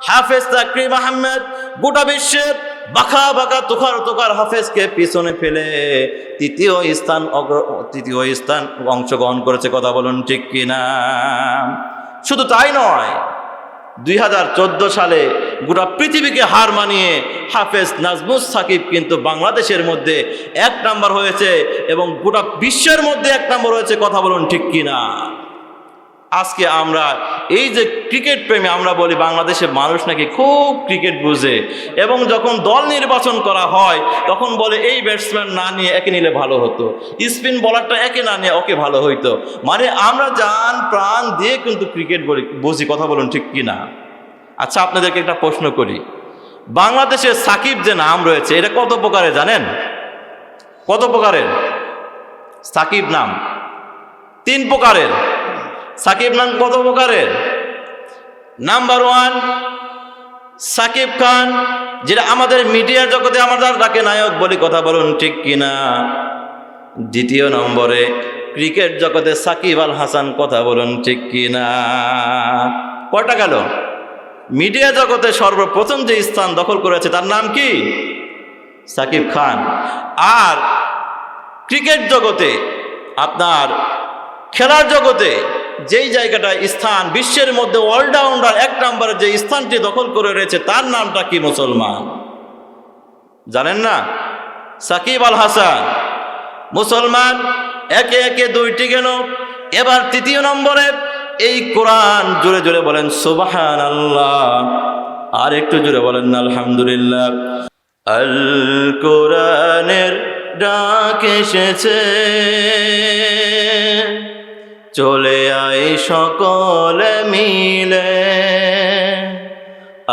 হাফেজ তাকরিম আহমেদ, গোটা বিশ্বের বাঁকা বাঁকা তোকার তোকার হাফেজকে পিছনে ফেলে তৃতীয় স্থান অগ্র তৃতীয় স্থান অংশগ্রহণ করেছে, কথা বলুন ঠিক কিনা? শুধু তাই নয়, দুই হাজার চোদ্দ সালে গোটা পৃথিবীকে হার মানিয়ে হাফেজ নাজমুস সাকিব কিন্তু বাংলাদেশের মধ্যে এক নাম্বার হয়েছে এবং গোটা বিশ্বের মধ্যে এক নাম্বার হয়েছে, কথা বলুন ঠিক কিনা? আজকে আমরা এই যে ক্রিকেট প্রেমী আমরা বলি, বাংলাদেশের মানুষ নাকি খুব ক্রিকেট বুঝে। এবং যখন দল নির্বাচন করা হয়, তখন বলে, এই ব্যাটসম্যান না নিয়ে একে নিলে ভালো হতো। স্পিন বলারটা একে না নিয়ে ওকে ভালো হইতো। মানে আমরা যান প্রাণ দিয়ে কিন্তু ক্রিকেট বলি, বুঝি, কথা বলুন ঠিক কি না আচ্ছা আপনাদেরকে একটা প্রশ্ন করি। বাংলাদেশের সাকিব যে নাম রয়েছে, এটা কত প্রকারের জানেন? কত প্রকারের? সাকিব নাম। তিন প্রকারের। সাকিব নাম কত প্রকারের? নাম্বার ওয়ান সাকিব খান, যেটা আমাদের মিডিয়া জগতে আমাদের তাকে নায়ক বলি কথা বলুন ঠিক কিনা? দ্বিতীয় নম্বরে, ক্রিকেট জগতে সাকিব আল হাসান কথা বলুন ঠিক কিনা? কটা গেল? মিডিয়া জগতে সর্বপ্রথম যে স্থান দখল করেছে, তার নাম কি? সাকিব খান। আর ক্রিকেট জগতে, আপনার খেলার জগতে যেই জায়গাটা স্থান, বিশ্বের মধ্যে অলরাউন্ডার এক নম্বরে যে স্থানটি দখল করে রয়েছে, তার নামটা কি মুসলমান? জানেন না? সাকিব আল হাসান। মুসলমান, একে একে দুইটি গেল। এবার তৃতীয় নম্বরে, এই কোরআন জোরে জোরে বলেন সুবাহান আল্লাহ আর একটু জোরে বলেন, আলহামদুলিল্লাহ। আল কোরআনের ডাক এসেছে। চলে আই সকলে মিলে।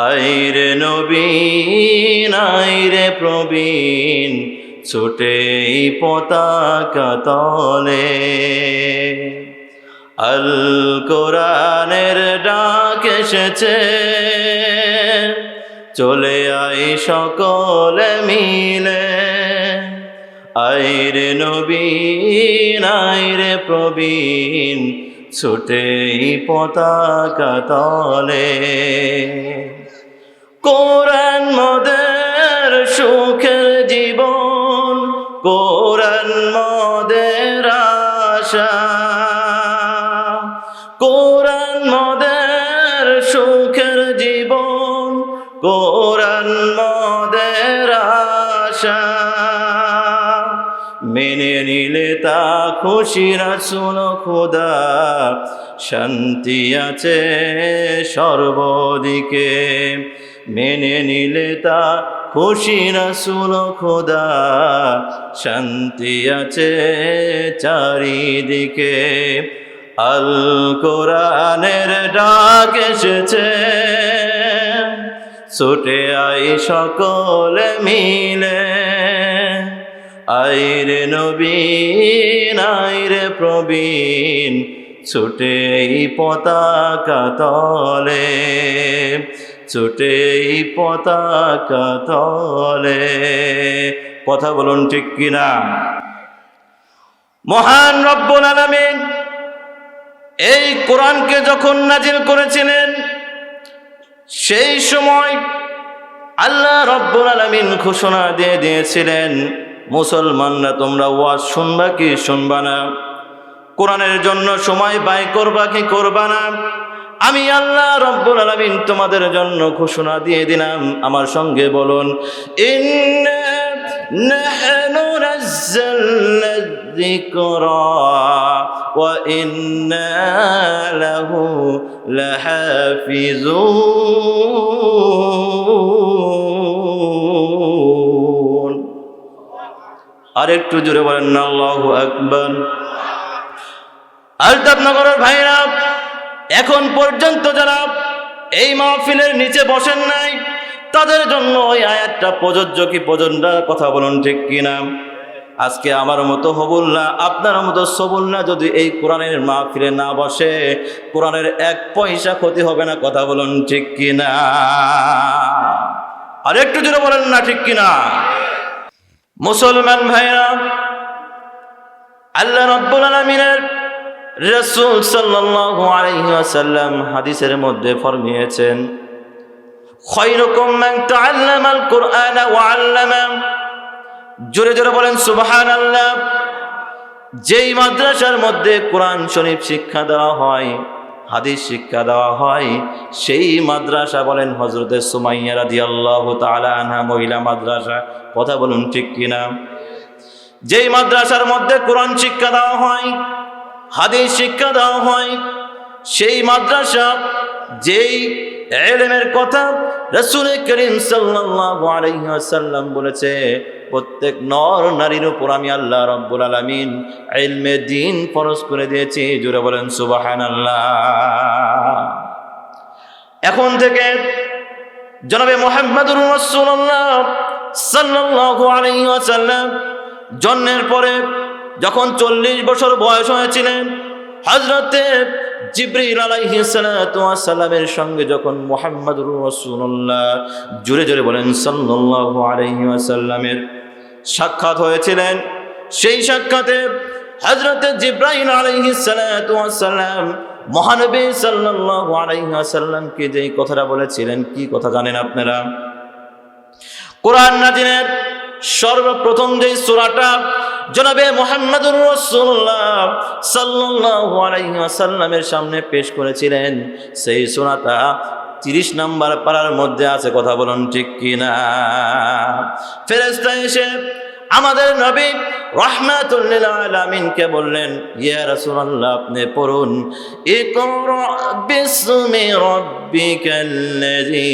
আইরে নবীন আইরে প্রবীণ, ছুটে পতাকা তলে। আল কোরআনের ডাক এসেছে, চলে আই সকলে মিলে। আইরে নবীন আইরে প্রবীণ ছুটে পতাকা তলে। কোরআন মদের সুখের খুশি রাসুল খোদা, শান্তি আছে সর্বদিকে। মেনে নিলে তা খুশি রাসুল খোদা, শান্তি আছে চারিদিকে। আল কোরআনের ডাক এসেছে, ছুটে আই সকলে মিলে। আইরে নবীন আইরে প্রবীণ, ছুটে পতাকা তলে, ছুটে পতাকা তলে। কথা বলুন ঠিক কিনা? মহান রব্বুল আলামিন এই কোরআনকে যখন নাজিল করেছিলেন, সেই সময় আল্লাহ রব্বুল আলামিন ঘোষণা দিয়ে দিয়েছিলেন মুসলমানরা তোমরা ওয়াজ শুনবা কি শুনবা না? কোরআনের জন্য সময় ব্যয় করবা কি করবা না? আমি আল্লাহ রব্বুল আলামিন তোমাদের জন্য ঘোষণা দিয়ে দিলাম। আমার সঙ্গে বলুন ওয়া ইন্না আর একটু জোরে বলেন না আল্লাহু ভাইরা এখন পর্যন্ত যারা এই মাহফিলের নিচে বসেন নাই, তাদের জন্য ওই আয়াতটা প্রযোজ্য কি প্রযোজ্য কথা বলুন ঠিক কিনা? আজকে আমার মতো হবুল না, আপনার মতো সবুল না যদি এই কোরআনের মাহফিলে না বসে, কোরআনের এক পয়সা ক্ষতি হবে না, কথা বলুন ঠিক কিনা? আর একটু জোরে বলেন না ঠিক কিনা? মুসলমান ভাইরা, আল্লাহ রব্বুল আলমিনের রসুল ওয়াসাল্লাম হাদিসের মধ্যে ফরমিয়েছেন আল্লামা। জোরে জোরে বলেন যেই মাদ্রাসার মধ্যে কোরআন শরীফ শিক্ষা দেওয়া হয় হাদিস শিক্ষা দেওয়া হয়। সেই মাদ্রাসা বলেন হজরতে সুমাইয়া রাদিয়াল্লাহু তাআলা আনহা, মহিলা মাদ্রাসা। কথা বলুন ঠিক কিনা? যেই মাদ্রাসার মধ্যে কোরআন শিক্ষা দেওয়া হয়, হাদিস শিক্ষা দেওয়া হয়, সেই মাদ্রাসা যেই এলেমের কথা রসুল করিম ওয়াসাল্লাম বলেছে প্রত্যেক নর নারীর উপর আমি আল্লাহ রব্বুল আলামিন ইলমে দিন ফরজ করে দিয়েছি। জুড়ে বলেন, সুবহানাল্লাহ। এখন থেকে জনাবে মোহাম্মদুর রাসূলুল্লাহ সাল্লাল্লাহু আলাইহি ওয়াসাল্লাম জন্মের পরে যখন চল্লিশ বছর বয়স হয়েছিলেন হজরতে জিব্রিল আলাইহিস সালাতু ওয়াস সালামের সঙ্গে যখন মুহাম্মদুর রাসূলুল্লাহ, জোরে জোরে বলেন, সাল্লাল্লাহু আলাইহি ওয়াসাল্লামের সাক্ষাৎ হয়েছিলেন। সেই সাক্ষাতে হজরতে ওয়াস সালাম মহানবী সাল্লাল্লাহু আলাইহি ওয়াসাল্লামকে যেই কথাটা বলেছিলেন, কি কথা জানেন আপনারা? কোরআন নাজিনের সর্বপ্রথম যে সূরাটা, জনাবে মোহাম্মদুর রাসূলুল্লাহ সাল্লাল্লাহু আলাইহি ওয়াসাল্লামের সামনে পেশ করেছিলেন, সেই সূরাটা তিরিশ নাম্বার পাড়ার মধ্যে আছে, কথা বলুন ঠিক কিনা? ফেরেশতা এসে আমাদের নবী রহমাতুল্লিল আলামিনকে বললেন, ইয়া রাসূলুল্লাহ, আপনি পড়ুন, ইকরা বিসমি রাব্বিকাল্লাযী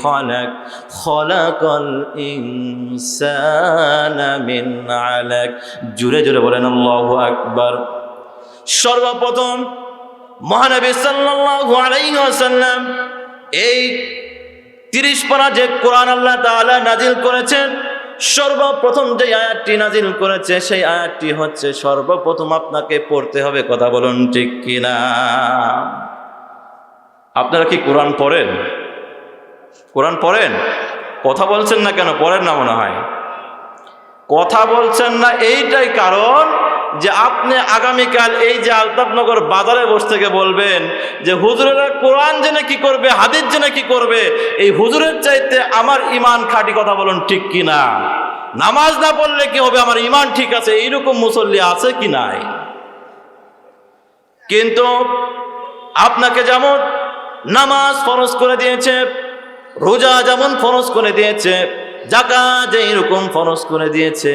খালাক, খালাকাল ইনসানা মিন আলাক। জোরে জোরে বলেন, আল্লাহু আকবার। সর্বপ্রথম মহানবী ওয়াসাল্লাম এই তিরিশ পারা যে কোরআন আল্লাহ তাআলা নাজিল করেছেন, সর্বপ্রথম যে আয়াতটি নাজিল করেছে, সেই আয়াতটি হচ্ছে, সর্বপ্রথম আপনাকে পড়তে হবে, কথা বলুন ঠিক কিনা? আপনারা কি কোরআন পড়েন? কোরআন পড়েন? কথা বলছেন না কেন? পড়েন না মনে হয়। কথা বলছেন না, এইটাই কারণ যে আপনি আগামীকাল এই যে আলতাফনগর বাজারে বসে থেকে বলবেন যে হুজুরেরা কোরআন জেনে কি করবে, হাদিস জেনে কি করবে, এই হুজুরের চাইতে আমার ইমান খাঁটি কথা বলুন ঠিক কি না? নামাজ না পড়লে কি হবে? আমার ইমান ঠিক আছে, এইরকম মুসল্লি আছে কি নাই? কিন্তু আপনাকে যেমন নামাজ ফরজ করে দিয়েছে, রোজা যেমন ফরজ করে দিয়েছে জাকা যেই রকম ফরজ করে দিয়েছে,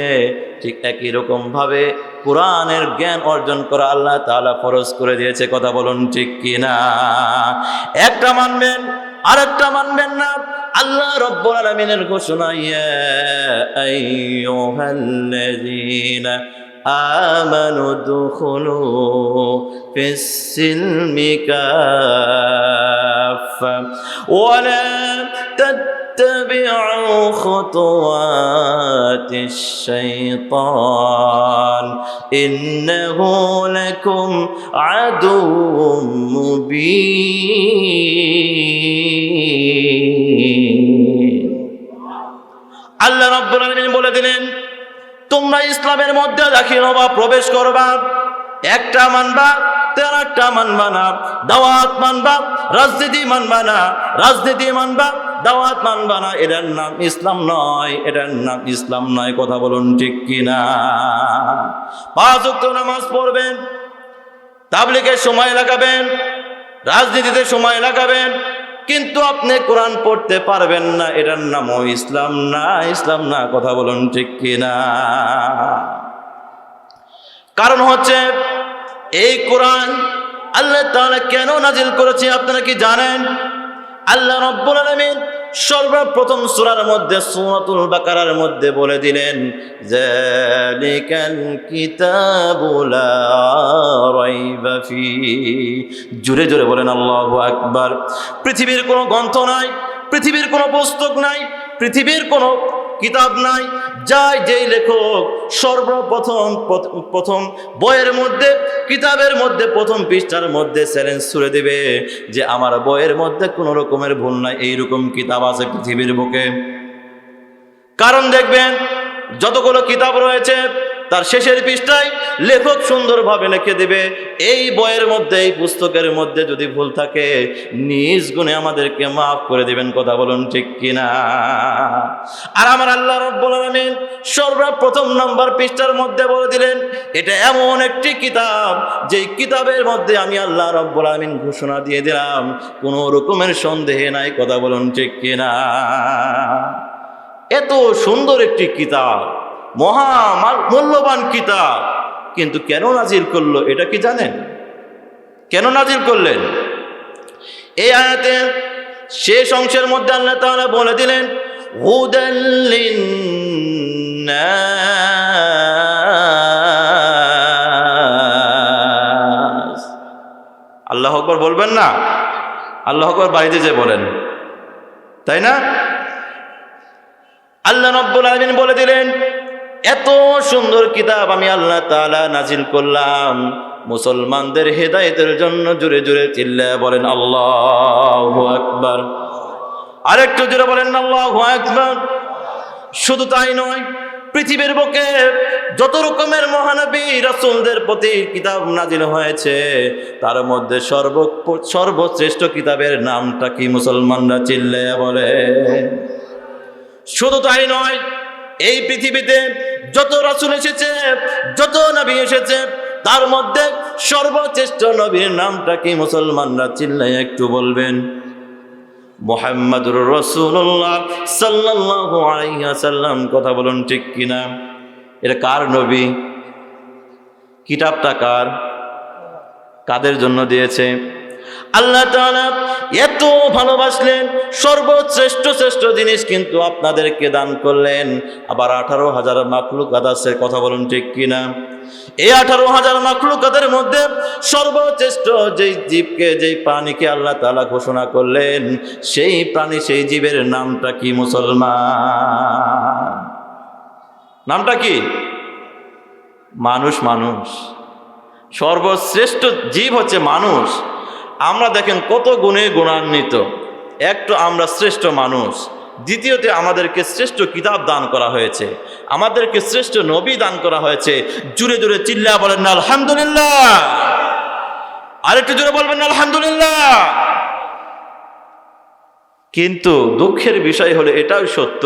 ঠিক একই রকম ভাবে কোরআনের জ্ঞান অর্জন করা আল্লাহ তাআলা ফরজ করে দিয়েছে, কথা বলুন ঠিক কিনা? একটা মানবেন, আরেকটা মানবেন না। আল্লাহ রব্বুল আলামিনের ঘোষণা, ইয়া আমানু দুখুলু ফিস সিলমি কাফা تتبعوا خطوات الشيطان إنه لكم عدو مبين আল্লাহ রব্বুল আলামিন বলে দিলেন তোমরা ইসলামের মধ্যে দাখিল হবা প্রবেশ করবা একটা মানবা তের একটা মানবা না। দাওয়াত মানবা, রাজনীতি মানবা না। রাজনীতি মানবা, দাওয়াত মানবা না। এটার নাম ইসলাম নয়, এটার নাম ইসলাম নয়। কথা বলুন ঠিক কিনা? পাঁচ ওয়াক্ত নামাজ পড়বেন তাবলিকে সময় লাগাবেন, রাজনীতিতে সময় লাগাবেন, কিন্তু আপনি কোরআন পড়তে পারবেন না। এটার নামও ইসলাম না ইসলাম না। কথা বলুন ঠিক কিনা? কারণ হচ্ছে, এই কোরআন আল্লাহ তাআলা কেন নাজিল করেছে আপনারা কি জানেন? আল্লাহ রব্বুল আলামিন সর্বপ্রথম সূরার মধ্যে, সূরাতুল বাকারার মধ্যে বলে দিলেন জোরে জোরে বলেন, আল্লাহু আকবার। পৃথিবীর কোনো গ্রন্থ নাই, পৃথিবীর কোনো পুস্তক নাই, পৃথিবীর কোনো কিতাব নাই। যাই যেই লেখক, সর্বপ্রথম প্রথম বইয়ের মধ্যে, কিতাবের মধ্যে, প্রথম পৃষ্ঠার মধ্যে চ্যালেঞ্জ ছুড়ে দিবে যে আমার বইয়ের মধ্যে কোনো রকমের ভুল নাই, এইরকম কিতাব আছে পৃথিবীর বুকে। কারণ দেখবেন, যতগুলো কিতাব রয়েছে তার শেষের পৃষ্ঠায় লেখক সুন্দরভাবে লিখে দেবে, এই বইয়ের মধ্যে, এই পুস্তকের মধ্যে যদি ভুল থাকে, নিজ গুণে আমাদেরকে মাফ করে দিবেন, কথা বলুন ঠিক কিনা? আর আমার আল্লাহ রব্বুল আলামিন সর্বপ্রথম নম্বর পৃষ্ঠার মধ্যে বলে দিলেন, এটা এমন একটি কিতাব, যেই কিতাবের মধ্যে আমি আল্লাহ রব্বুল আলামিন ঘোষণা দিয়ে দিলাম, কোনো রকমের সন্দেহে নাই, কথা বলুন ঠিক কিনা? এত সুন্দর একটি কিতাব মহা মাল- মূল্যবান কিতাব। কিন্তু কেন নাজির করল, এটা কি জানেন? কেন নাজির করলেন? এই আয়াতে শেষ অংশের মধ্যে আল্লাহ তাআলা বলে দিলেন আল্লাহ আকবর বলবেন না? আল্লাহ আকবর বাড়িতে যে বলেন। তাই না? আল্লাহ রব্বুল আলমিন বলে দিলেন এত সুন্দর কিতাব আমি আল্লাহ তাআলা নাজিল করলাম। মুসলমানদের হেদায়েতের জন্য জুড়ে জুড়ে চিল্লা বলেন, আল্লাহ আকবার। আরেকটু জুড়ে বলেন, আল্লাহ আকবার। শুধু তাই নয়, পৃথিবীর বুকে যত রকমের মহানবী রাসূলদের প্রতি কিতাব নাজিল হয়েছে, তার মধ্যে সর্ব, সর্বশ্রেষ্ঠ কিতাবের নামটা কি মুসলমানরা চিল্লে বলে শুধু তাই নয় এই পৃথিবীতে যত রাসূল এসেছে, যত নবী এসেছে, তার মধ্যে সর্বশ্রেষ্ঠ নবীর নামটা কি মুসলমানরা চিল্লাই একটু বলবেন? মোহাম্মদুর রসুল্লাহ সাল্লাল্লাহু আলাইহি কথা বলুন ঠিক কিনা? এটা কার নবী? কিতাবটা কার? কাদের জন্য দিয়েছে? আল্লাহ তাআলা এত ভালোবাসলেন, সর্বশ্রেষ্ঠ শ্রেষ্ঠ জিনিস কিন্তু আপনাদেরকে দান করলেন। আবার আঠারো হাজার মাকলুক আদাসের কথা বলুন ঠিক কিনা? এই আঠারো হাজার মাকলুকাতের মধ্যে সর্বশ্রেষ্ঠ যেই জীবকে, যেই প্রাণীকে আল্লাহ তাআলা ঘোষণা করলেন, সেই প্রাণী, সেই জীবের নামটা কি মুসলমান? নামটা কি? মানুষ মানুষ। সর্বশ্রেষ্ঠ জীব হচ্ছে মানুষ। আমরা দেখেন কত গুণে গুণান্বিত। একটু আমরা শ্রেষ্ঠ মানুষ। দ্বিতীয়তে আমাদেরকে শ্রেষ্ঠ কিতাব দান করা হয়েছে। আমাদেরকে শ্রেষ্ঠ নবী দান করা হয়েছে। জুড়ে জুড়ে চিল্লা বলেন না আলহামদুলিল্লাহ। আরেকটু জুড়ে বলবেন না আলহামদুলিল্লাহ। কিন্তু দুঃখের বিষয় হলো, এটাও সত্য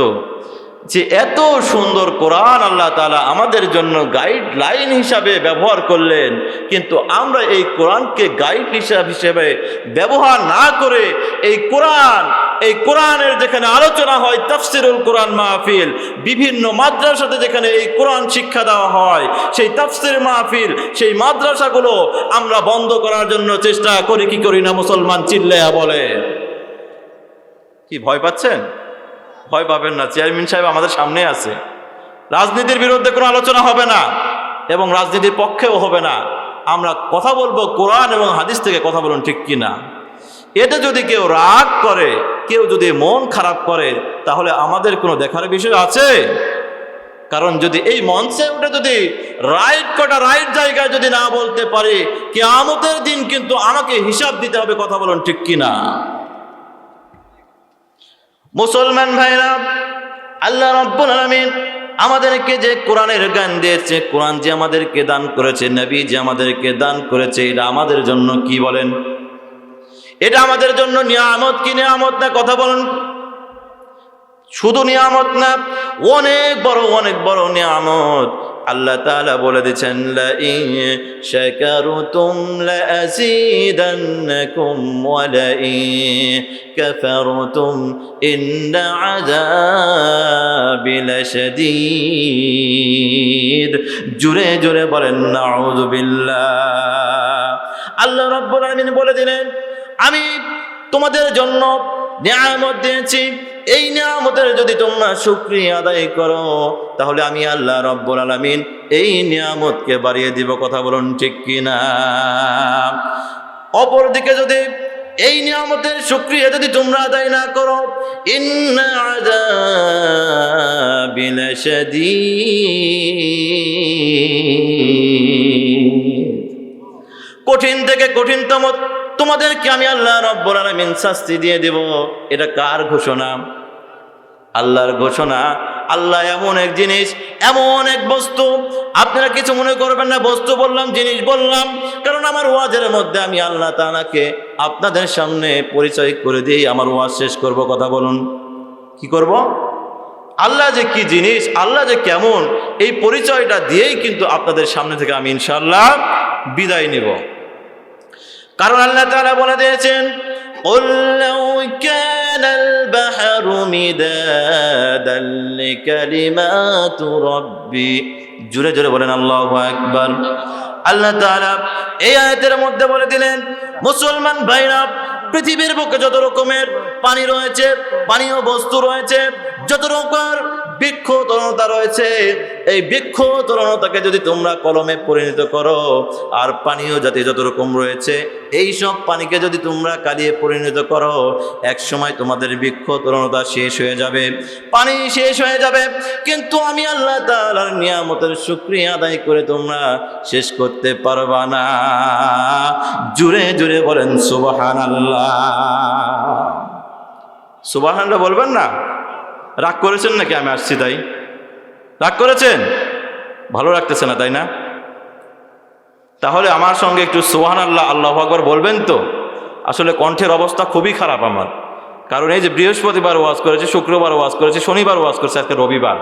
যে এত সুন্দর কোরআন আল্লাহ তালা আমাদের জন্য গাইড লাইন হিসাবে ব্যবহার করলেন, কিন্তু আমরা এই কোরআনকে গাইড হিসাব হিসেবে ব্যবহার না করে এই কোরআন, এই কোরআনের যেখানে আলোচনা হয় তাফসিরুল কোরআন মাহফিল, বিভিন্ন মাদ্রাসাতে যেখানে এই কোরআন শিক্ষা দেওয়া হয়, সেই তাফসির মাহফিল, সেই মাদ্রাসাগুলো আমরা বন্ধ করার জন্য চেষ্টা করি, কি করি না মুসলমান চিল্লায়া বলে। কি ভয় পাচ্ছেন? ভয় পাবেন না। চেয়ারম্যান সাহেব আমাদের সামনে আছে। রাজনীতির বিরুদ্ধে কোনো আলোচনা হবে না এবং রাজনীতির পক্ষেও হবে না। আমরা কথা বলব কোরআন এবং হাদিস থেকে কথা বলুন ঠিক কি না এতে যদি কেউ রাগ করে, কেউ যদি মন খারাপ করে, তাহলে আমাদের কোনো দেখার বিষয় আছে? কারণ যদি এই মঞ্চে উঠে যদি রাইট কটা রাইট জায়গায় যদি না বলতে পারি কি আমতের দিন কিন্তু আমাকে হিসাব দিতে হবে কথা বলুন ঠিক কি না মুসলমান ভাইরা, আল্লাহ রব্বুল আলমিন আমাদেরকে যে কোরআনের জ্ঞান দিয়েছে, কোরআন যে আমাদেরকে দান করেছে, নবী যে আমাদেরকে দান করেছে, এটা আমাদের জন্য কি বলেন? এটা আমাদের জন্য নিয়ামত কি নিয়ামত না কথা বলুন? শুধু নিয়ামত না, অনেক বড় অনেক বড় নিয়ামত। আল্লাহ তাআলা বলে দিচ্ছেন লা ইন শাকারতুম লা আযীদান্নাকুম ওয়া লা ইন কাফারতুম ইন্না আযাবি লাশাদীদ। জোরে জোরে বলেন, নাউযু বিল্লাহ। আল্লাহ রাব্বুল আলামিন বলে দিলেন, আমি তোমাদের জন্য নিয়ামত দিয়েছি এই নিয়ামতের যদি তোমরা শুক্রিয়া আদায় করো, তাহলে আমি আল্লাহ রব্বুল আলামিন এই নিয়ামতকে বাড়িয়ে দিব। কথা বলুন ঠিক কিনা? অপরদিকে যদি এই নিয়ামতের শুক্রিয়া যদি তোমরা আদায় না করো লাশাদীদ কঠিন থেকে কঠিনতম তোমাদেরকে আমি আল্লাহ রব্বুল আলামিন শাস্তি দিয়ে দেব। এটা কার ঘোষণা? আল্লাহর ঘোষণা। আল্লাহ এমন এক জিনিস, এমন এক বস্তু। আপনারা কিছু মনে করবেন না, বস্তু বললাম, জিনিস বললাম। কারণ আমার ওয়াজের মধ্যে আমি আল্লাহ তানাকে আপনাদের সামনে পরিচয় করে দিই। আমার ওয়াজ শেষ করব, কথা বলুন। কি করব? আল্লাহ যে কি জিনিস, আল্লাহ যে কেমন, এই পরিচয়টা দিয়েই কিন্তু আপনাদের সামনে থেকে আমি ইনশাল্লাহ বিদায় নেব। কারণ আল্লাহ তাআলা বলে দিয়েছেন قل لو كان البحر مدادا لكلمات ربي জোরে জোরে বলেন আল্লাহু আকবার আল্লাহ তাআলা এই আয়াতের মধ্যে বলে দিলেন মুসলমান ভাইরা পৃথিবীর বুকে যত রকমের পানি রয়েছে পানীয় বস্তু রয়েছে যত রকমের বৃক্ষ তরণতা রয়েছে। এই বৃক্ষ তরণতাকে যদি তোমরা কলমে পরিণত করো, আর পানীয় জাতি যত রকম রয়েছে, এই সব পানিকে যদি তোমরা কালিয়ে পরিণত করো, এক সময় তোমাদের বৃক্ষ তরণতা শেষ হয়ে যাবে। পানি শেষ হয়ে যাবে। কিন্তু আমি আল্লাহ তাআলার নিয়ামতের শুকরিয়া আদায় করে তোমরা শেষ করতে পারবা না। জুড়ে জুড়ে বলেন সুবাহান আল্লাহ সুবাহান বলবেন না? রাগ করেছেন নাকি? আমি আসছি তাই রাগ করেছেন? ভালো রাখতেছে না তাই না? তাহলে আমার সঙ্গে একটু সোহান আল্লাহ আল্লাহ আকবর বলবেন তো? আসলে কণ্ঠের অবস্থা খুবই খারাপ আমার। কারণ এই যে বৃহস্পতিবার ওয়াজ করেছে, শুক্রবার ওয়াজ করেছে, শনিবার ওয়াজ করেছে, আজকে রবিবার।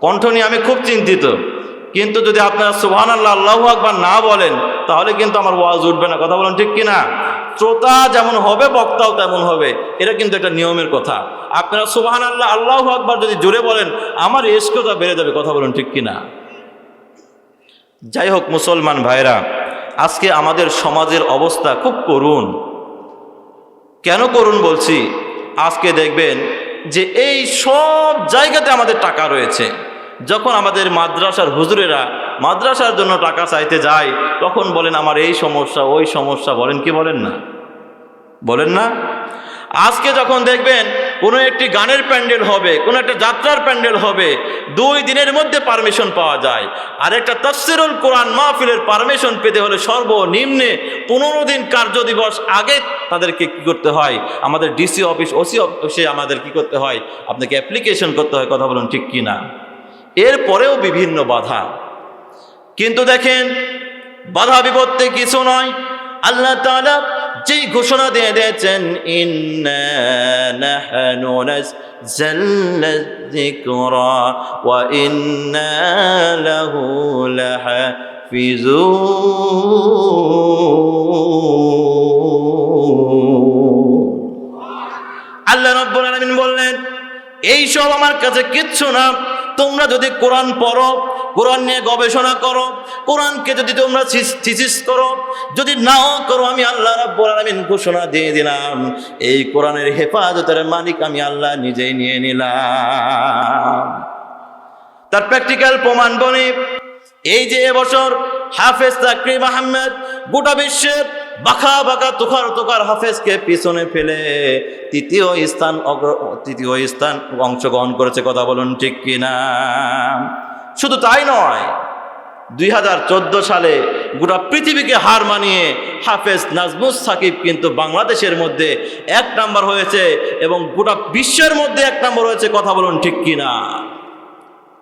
কণ্ঠ নিয়ে আমি খুব চিন্তিত। কিন্তু যদি আপনারা সোহান আল্লাহ আল্লাহ আকবার না বলেন, তাহলে কিন্তু আমার ওয়াজ উঠবে না। কথা বলেন ঠিক কিনা? শ্রোতা যেমন হবে, বক্তাও তেমন হবে। এটা কিন্তু একটা নিয়মের কথা। আপনারা সোহান আল্লাহ আল্লাহ আকবার যদি জোরে বলেন, আমার এসকতা বেড়ে যাবে। কথা বলেন ঠিক কিনা? যাই হোক, মুসলমান ভাইরা আজকে আমাদের সমাজের অবস্থা খুব করুণ। কেন করুন বলছি? আজকে দেখবেন যে এই সব জায়গাতে আমাদের টাকা রয়েছে। যখন আমাদের মাদ্রাসার হুজুরেরা মাদ্রাসার জন্য টাকা চাইতে যায়, তখন বলেন, আমার এই সমস্যা, ওই সমস্যা। বলেন কি বলেন না? বলেন না? আজকে যখন দেখবেন কোনো একটি গানের প্যান্ডেল হবে, কোনো একটা যাত্রার প্যান্ডেল হবে, দুই দিনের মধ্যে পারমিশন পাওয়া যায়। আর একটা তফসিরুল কোরআন মাহফিলের পারমিশন পেতে হলে সর্বনিম্নে পনেরো দিন কার্য দিবস আগে তাদেরকে কি করতে হয়? আমাদের ডিসি অফিস, ওসি অফিসে আমাদের কি করতে হয়? আপনাকে অ্যাপ্লিকেশন করতে হয়, কথা বলুন ঠিক কি না এরপরেও বিভিন্ন বাধা। কিন্তু দেখেন, বাধা বিপত্তি কিছু নয়। আল্লাহ তাআলা যেই ঘোষণা দিয়ে দিয়েছেন আল্লাহ রাব্বুল আলামিন বললেন, এই সব আমার কাছে কিচ্ছু না। তোমরা যদি কোরআন পড়ো, কোরআন নিয়ে গবেষণা করো, কোরআনকে যদি তোমরা থিসিস করো, যদি নাও করো, আমি আল্লাহ রাব্বুল আলামিন ঘোষণা দিয়ে দিলাম, এই কোরআনের হেফাজতের মালিক আমি আল্লাহ নিজেই নিয়ে নিলাম। তার প্র্যাকটিক্যাল প্রমাণ বনে এই যে এবছর হাফেজ তাকরিম আহমেদ গোটা বিশ্বের বাঁকা বাঁকা তোকার তোকার হাফেজকে পিছনে ফেলে তৃতীয় স্থান অগ্র, তৃতীয় স্থান অংশগ্রহণ করেছে, কথা বলুন ঠিক কিনা? শুধু তাই নয়, দুই চোদ্দ সালে গোটা পৃথিবীকে হার মানিয়ে হাফেজ নাজমুস সাকিব কিন্তু বাংলাদেশের মধ্যে এক নাম্বার হয়েছে এবং গোটা বিশ্বের মধ্যে এক নাম্বার হয়েছে, কথা বলুন ঠিক কিনা?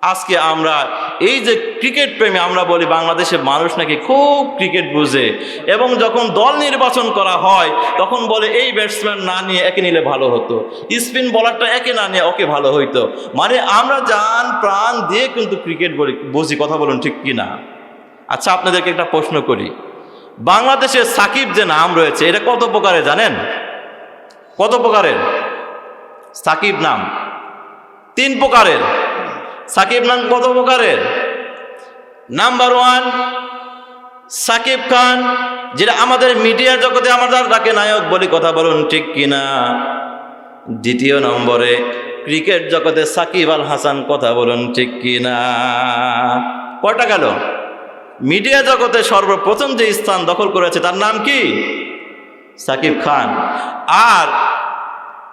আজকে আমরা, এই যে ক্রিকেট প্রেমী আমরা বলি বাংলাদেশের মানুষ নাকি খুব ক্রিকেট বুঝে। এবং যখন দল নির্বাচন করা হয়, তখন বলে, এই ব্যাটসম্যান না নিয়ে একে নিলে ভালো হতো। স্পিন বলারটা একে না নিয়ে ওকে ভালো হইতো। মানে আমরা যান প্রাণ দিয়ে কিন্তু ক্রিকেট বলি, বুঝি, কথা বলুন ঠিক কি না? আচ্ছা আপনাদেরকে একটা প্রশ্ন করি। বাংলাদেশের সাকিব যে নাম রয়েছে, এটা কত প্রকারের জানেন? কত প্রকারের? সাকিব নাম। তিন প্রকারের। সাকিব নাম কত প্রকারের? নাম্বার ওয়ান সাকিব খান, যেটা আমাদের মিডিয়া জগতে আমাদের ডাকে নায়ক বলি কথা বলুন, ঠিক কিনা? দ্বিতীয় নম্বরে, ক্রিকেট জগতে সাকিব আল হাসান কথা বলুন, ঠিক কিনা? কটা গেল? মিডিয়া জগতে সর্বপ্রথম যে স্থান দখল করেছে, তার নাম কি? সাকিব খান। আর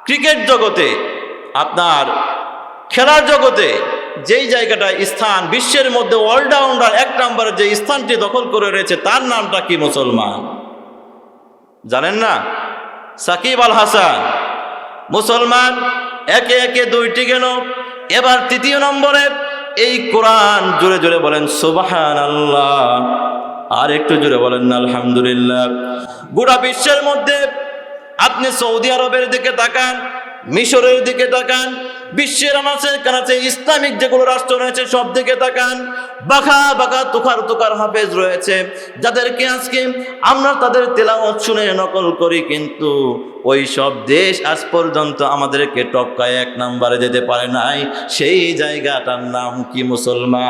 ক্রিকেট জগতে, আপনার খেলার জগতে যেই জায়গাটা স্থান, বিশ্বের মধ্যে অলরাউন্ডার এক নম্বরের যে স্থানটি দখল করে রয়েছে, তার নামটা কি মুসলমান? জানেন না? সাকিব আল হাসান মুসলমান, একে একে দুইটি গেল। এবার তৃতীয় নম্বরে, এই কোরআন জোরে জোরে বলেন সুবাহান আল্লাহ আর একটু জোরে বলেন, আলহামদুলিল্লাহ। গোটা বিশ্বের মধ্যে, আপনি সৌদি আরবের দিকে তাকান মিশরের দিকে তাকান, বিশ্বের আনাচে কানাচে ইসলামিক যেগুলো রাষ্ট্র রয়েছে, সব দিকে তাকান বাঁকা বাঁকা তুখার তুখার হাফেজ রয়েছে। যাদেরকে আজকে আমরা তাদের তেলাওয়াত শুনে নকল করি, কিন্তু ওই সব দেশ আজ পর্যন্ত আমাদেরকে টপকায় এক নাম্বারে যেতে পারে নাই। সেই জায়গাটার নাম কি মুসলমান?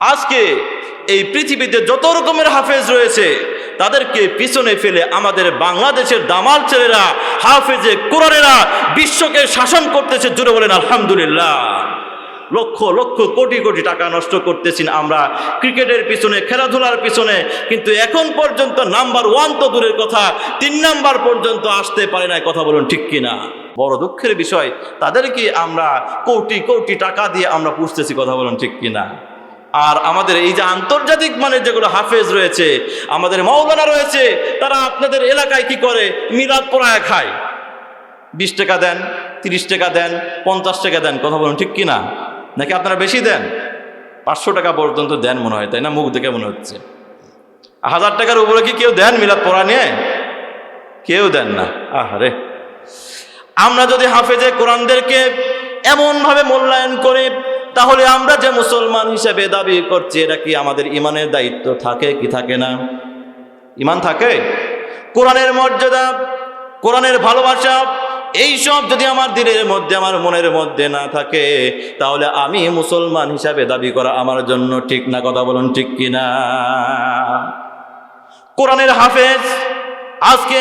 আজকে এই পৃথিবীতে যত রকমের হাফেজ রয়েছে তাদেরকে পিছনে ফেলে আমাদের বাংলাদেশের দামাল ছেলেরা, হাফেজে কোরআনেরা বিশ্বকে শাসন করতেছে। জুড়ে বলেন, আলহামদুলিল্লাহ। লক্ষ লক্ষ কোটি কোটি টাকা নষ্ট করতেছি আমরা ক্রিকেটের পিছনে, খেলাধুলার পিছনে। কিন্তু এখন পর্যন্ত নাম্বার ওয়ান তো দূরের কথা, তিন নাম্বার পর্যন্ত আসতে পারে না কথা বলুন ঠিক কিনা? বড় দুঃখের বিষয়, তাদেরকে আমরা কোটি কোটি টাকা দিয়ে আমরা পুষতেছি, কথা বলুন ঠিক কিনা? আর আমাদের এই যে আন্তর্জাতিক মানের যেগুলো হাফেজ রয়েছে, আমাদের মৌলানা রয়েছে, তারা আপনাদের এলাকায় কি করে? মিলাদ পড়ায় খায়। বিশ টাকা দেন, তিরিশ টাকা দেন, পঞ্চাশ টাকা দেন, কথা বলুন ঠিক কিনা? নাকি আপনারা বেশি দেন? পাঁচশো টাকা পর্যন্ত দেন মনে হয়, তাই না? মুখ দেখে মনে হচ্ছে। হাজার টাকার উপরে কি কেউ দেন মিলাদ পড়া নিয়ে? কেউ দেন না। আহারে। আমরা যদি হাফেজে কোরআনদেরকে এমনভাবে মূল্যায়ন করি তাহলে আমরা যে মুসলমান হিসেবে দাবি করছি, এটা কি আমাদের ইমানের দায়িত্ব থাকে কি থাকে না? ইমান থাকে? কোরআনের মর্যাদা, কোরআনের ভালোবাসা এইসব যদি আমার দিনের মধ্যে, আমার মনের মধ্যে না থাকে, তাহলে আমি মুসলমান হিসাবে দাবি করা আমার জন্য ঠিক না? কথা বলুন ঠিক কিনা কোরআনের হাফেজ, আজকে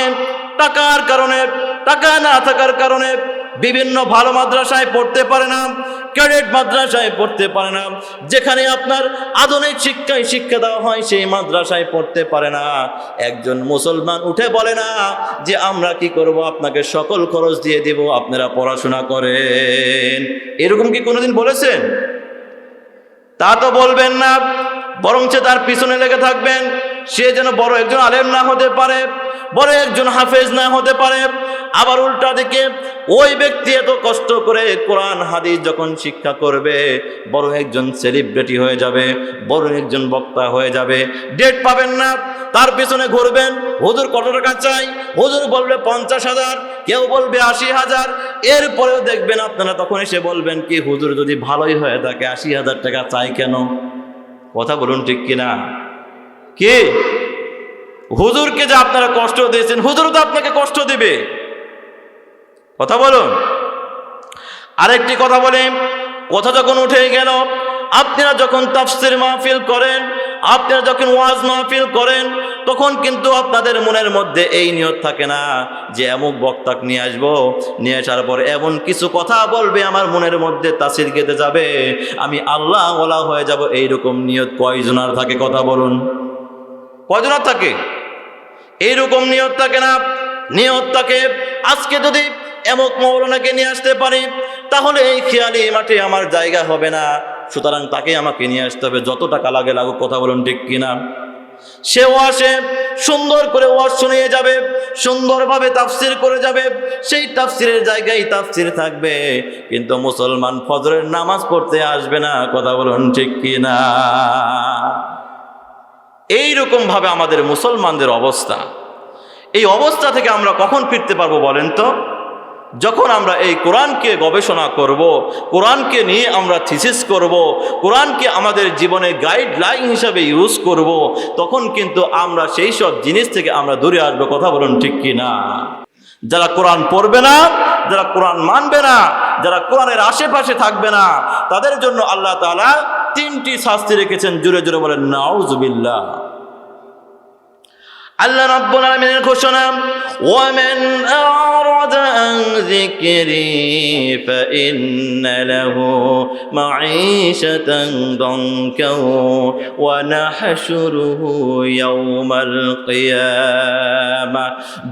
টাকার কারণে, টাকা না থাকার কারণে বিভিন্ন ভালো মাদ্রাসায় পড়তে পারে না ক্যাডেট মাদ্রাসায় পড়তে পারে না। যেখানে আপনার আধুনিক শিক্ষায় শিক্ষা দেওয়া হয়, সেই মাদ্রাসায় পড়তে পারে না। একজন মুসলমান উঠে বলে না যে, আমরা কি করব? আপনাকে সকল খরচ দিয়ে দেব, আপনারা পড়াশোনা করেন। এরকম কি কোনোদিন বলেছেন? তা তো বলবেন না, বরঞ্চ তার পিছনে লেগে থাকবেন। সে যেন বড় একজন আলেম না হতে পারে, বড় একজন হাফেজ না হতে পারে। আবার উল্টা দিকে, ওই ব্যক্তি এত কষ্ট করে কোরআন, হাদিস যখন শিক্ষা করবে, বড় একজন সেলিব্রিটি হয়ে যাবে, বড় একজন বক্তা হয়ে যাবে। ডেট পাবেন না, তার পিছনে ঘুরবেন, হুজুর কত টাকা চাই? হুজুর বলবে পঞ্চাশ হাজার, কেউ বলবে আশি হাজার। এরপরেও দেখবেন আপনারা তখন এসে বলবেন কি, হুজুর যদি ভালোই হয়ে থাকে, আশি হাজার টাকা চাই কেন? কথা বলুন ঠিক কিনা? কে? হুজুরকে যে আপনারা কষ্ট দিয়েছেন, হুজুর তো আপনাকে কষ্ট দিবে। কথা বলুন। আরেকটি কথা বলে, কথা যখন উঠে গেল, আপনারা যখন তাফসির মাহফিল করেন, আপনারা যখন ওয়াজ মাহফিল করেন, তখন কিন্তু আপনাদের মনের মধ্যে এই নিয়ত থাকে না যে এমন বক্তাক নিয়ে আসব, নিয়ে আসার পর এমন কিছু কথা বলবে, আমার মনের মধ্যে তাসির গেতে যাবে, আমি আল্লাহ ওলা হয়ে যাব, এইরকম নিয়ত কয়জনার থাকে, কথা বলুন। কয়জনার থাকে? এইরকম নিয়ত থাকে না। নিয়ত থাকে, আজকে যদি এমক মৌলানাকে নিয়ে আসতে পারি, তাহলে এই খেয়ালি মাঠে আমার জায়গা হবে না। সুতরাং তাকে আমাকে নিয়ে আসতে হবে। যত টাকা লাগে লাগুক, কথা বলুন ঠিক কিনা? সেও আসে, সুন্দর করে ওয়াজ শুনিয়ে যাবে, সুন্দরভাবে তাফসির করে যাবে। সেই তাফসিরের জায়গায় তাফসির থাকবে। কিন্তু মুসলমান ফজরের নামাজ পড়তে আসবে না, কথা বলুন ঠিক কিনা? এইরকম ভাবে আমাদের মুসলমানদের অবস্থা। এই অবস্থা থেকে আমরা কখন ফিরতে পারব বলেন তো? যখন আমরা এই কোরআনকে গবেষণা করব, কোরআনকে নিয়ে আমরা থিসিস করব, কোরআনকে আমাদের জীবনে গাইডলাইন হিসাবে ইউজ করব, তখন কিন্তু আমরা সেই সব জিনিস থেকে আমরা দূরে আসব। কথা বলুন ঠিক কি না যারা কোরআন পড়বে না, যারা কোরআন মানবে না, যারা কোরআনের আশেপাশে থাকবে না, তাদের জন্য আল্লাহ তালা তিনটি শাস্তি রেখেছেন। জুড়ে জুড়ে বলেন, নাউজুবিল্লাহ। আল্লাহ রাব্বুল আলামিনের ঘোষণা, ওয়ামান আন যিকরি ফাইন্না লাহু মাঈশাতান দানকা ওয়া নাহশুরুহু ইয়াওমাল কিয়ামা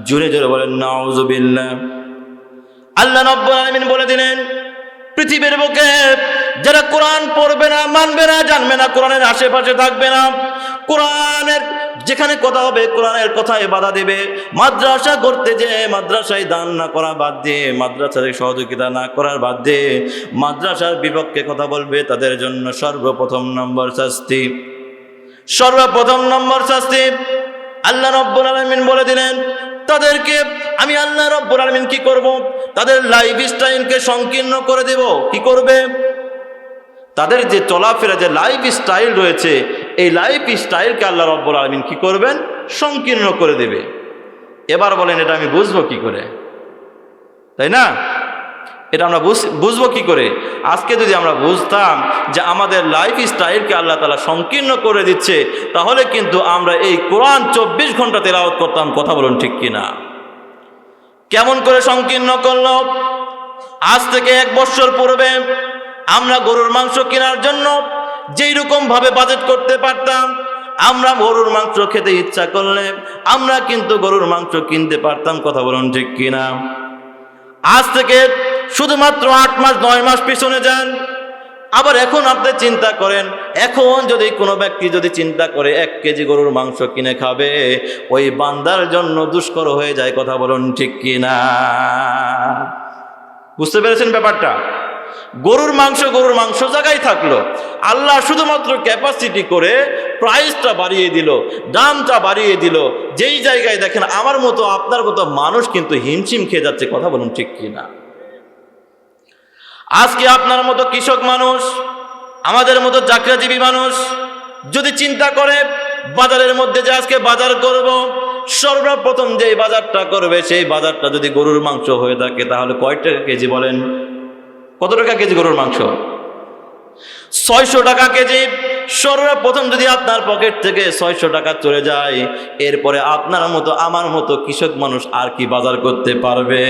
জোরে জোরে বলেন নাউজুবিল্লাহ আল্লাহ রাব্বুল আলামিন বলে দিলেন, পৃথিবীর বুকে যারা কোরআন পড়বে না, মানবে না, জানবে না, কোরআনের আশেপাশে থাকবে না। কোরআনের যেখানে কথা হবে, কোরআনের কথায় বাধা দেবে। মাদ্রাসা করতে যে মাদ্রাসায় দান না করা বাদ দিয়ে মাদ্রাসার সহযোগিতা না করার বাদ দিয়ে মাদ্রাসার বিপক্ষে কথা বলবে, তাদের জন্য সর্বপ্রথম নম্বর শাস্তি। সর্বপ্রথম নম্বর শাস্তি, আল্লাহ রব্বুল আলমিন বলে দিলেন, তাদেরকে আমি আল্লাহ রব্বুল আলমিন কি করব? তাদের লাইফ স্টাইলকে সংকীর্ণ করে দেব, কি করবে? তাদের যে চলাফেরা, যে লাইফ স্টাইল রয়েছে এই লাইফ স্টাইলকে আল্লাহ রব্বুল আলমিন কী করবেন? সংকীর্ণ করে দেবে। এবার বলেন, এটা আমি বুঝব কি করে? তাই না? এটা আমরা বুঝ- বুঝব কি করে? আজকে যদি আমরা বুঝতাম যে আমাদের লাইফ স্টাইলকে আল্লাহ তালা সংকীর্ণ করে দিচ্ছে, তাহলে কিন্তু আমরা এই কোরআন চব্বিশ ঘণ্টা তেলাওয়াত করতাম, কথা বলুন ঠিক কিনা কেমন করে সংকীর্ণ করল? আজ থেকে এক বছর পূর্বে আমরা গরুর মাংস কেনার জন্য যেই রকম ভাবে বাজেট করতে পারতাম, আমরা গরুর মাংস খেতে ইচ্ছা করলে, আমরা কিন্তু গরুর মাংস কিনতে পারতাম, কথা বলুন ঠিক কিনা? আজ থেকে শুধুমাত্র আট মাস, নয় মাস পিছনে যান। আবার এখন আপনি চিন্তা করেন, এখন যদি কোনো ব্যক্তি যদি চিন্তা করে এক কেজি গরুর মাংস কিনে খাবে, ওই বান্দার জন্য দুষ্কর হয়ে যায়, কথা বলুন ঠিক কিনা? বুঝতে পেরেছেন ব্যাপারটা? গরুর মাংস গরুর মাংস জায়গায় থাকল। আল্লাহ শুধুমাত্র ক্যাপাসিটি করে প্রাইসটা বাড়িয়ে দিল, দামটা বাড়িয়ে দিল। যেই জায়গায় দেখেন আমার মতো আপনার মতো মানুষ কিন্তু হিমশিম খেয়ে যাচ্ছে, কথা বলুন ঠিক কিনা? আজকে আপনার মতো কৃষক মানুষ, আমাদের মতো চাকরাজীবী মানুষ, যদি চিন্তা করে, বাজারের মধ্যে যে আজকে বাজার করব, সর্বপ্রথম যে বাজারটা করবে, সেই বাজারটা যদি গরুর মাংস হয়ে থাকে, তাহলে কয় টাকা কেজি বলেন? কত টাকা কেজি গরুর মাংস? ছয়শো টাকা কেজি। সর্বপ্রথম যদি আপনার পকেট থেকে ছয়শো টাকা চলে যায়, এরপরে আপনার মতো, আমার মতো কৃষক মানুষ আর কি বাজার করতে পারবে?